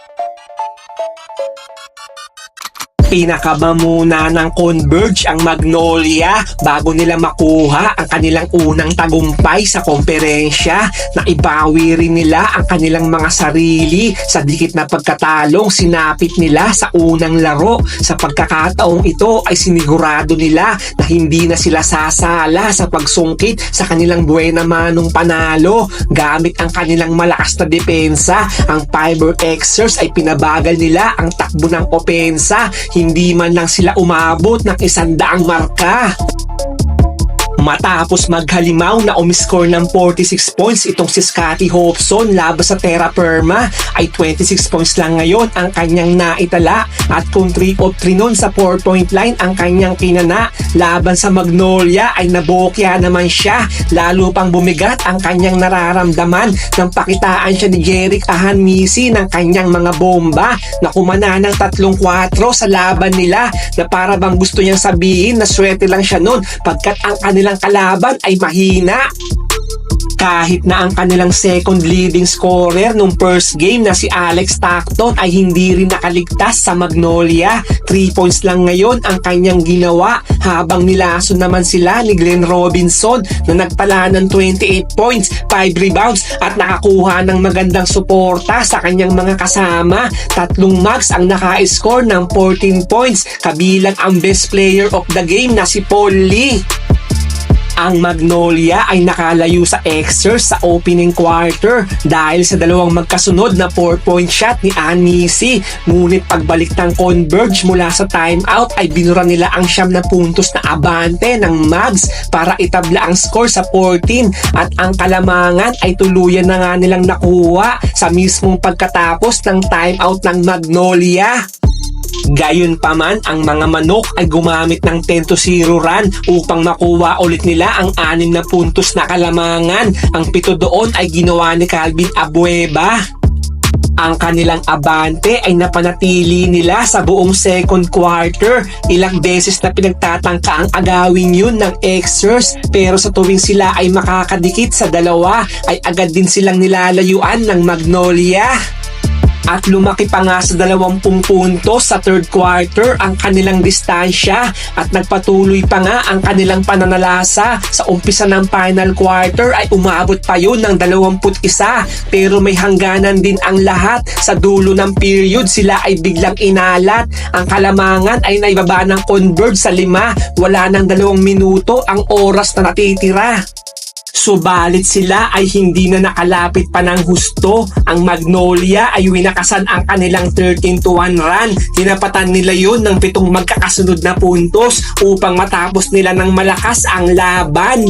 あっ! Pinakamamuna ng Converge ang Magnolia bago nila makuha ang kanilang unang tagumpay sa komperensya na ibawi rin nila ang kanilang mga sarili sa dikit na pagkatalong sinapit nila sa unang laro. Sa pagkakataong ito ay sinigurado nila na hindi na sila sasala sa pagsungkit sa kanilang buena manong panalo gamit ang kanilang malakas na depensa. Ang Fiber Xers ay pinabagal nila ang takbo ng opensa hindi man lang sila umabot ng isandaang marka. Matapos maghalimaw na umiscore ng 46 points itong si Scotty Hobson laban sa Terra Firma ay 26 points lang ngayon ang kanyang naitala. At kung 3 of 3 nun sa 4 point line ang kanyang kinana laban sa Magnolia ay nabokya naman siya. Lalo pang bumigat ang kanyang nararamdaman. Nang pakitaan siya ni Jeric Ahanmisi ng kanyang mga bomba na kumana ng tatlong 4 sa laban nila. Na para bang gusto niyang sabihin na swerte lang siya nun pagkat ang kanilang kalaban ay mahina. Kahit na ang kanilang second leading scorer nung first game na si Alex Stockton ay hindi rin nakaligtas sa Magnolia. 3 points lang ngayon ang kanyang ginawa habang nilaso naman sila ni Glenn Robinson na nagtala ng 28 points, 5 rebounds at nakakuha ng magandang suporta sa kanyang mga kasama. Tatlong mags ang naka-score ng 14 points kabilang ang best player of the game na si Paul Lee. Ang Magnolia ay nakalayo sa Xers sa opening quarter dahil sa dalawang magkasunod na 4-point shot ni Anisi. Ngunit pagbalik ng Converge mula sa timeout ay binura nila ang siyam na puntos na abante ng Mags para itabla ang score sa 14 at ang kalamangan ay tuluyan na nga nilang nakuha sa mismong pagkatapos ng timeout ng Magnolia. Gayon pa man, ang mga manok ay gumamit ng 10 to 0 run upang makuha ulit nila ang anim na puntos na kalamangan. Ang pito doon ay ginawa ni Calvin Abueva. Ang kanilang abante ay napanatili nila sa buong second quarter. Ilang beses na pinagtatangka ang agawin yun ng Xers pero sa tuwing sila ay makakadikit sa dalawa ay agad din silang nilalayuan ng Magnolia. At lumaki pa nga sa 20 puntos sa third quarter ang kanilang distansya at nagpatuloy pa nga ang kanilang pananalasa. Sa umpisa ng final quarter ay umabot pa yun ng 21 pero may hangganan din ang lahat. Sa dulo ng period sila ay biglang inalat. Ang kalamangan ay naibaba ng Converge sa lima. Wala ng dalawang minuto ang oras na natitira. Subalit sila ay hindi na nakalapit pa ng husto. Ang Magnolia ay winakasan ang kanilang 13 to 1 run. Tinapatan nila yun ng pitong magkakasunod na puntos upang matapos nila ng malakas ang laban.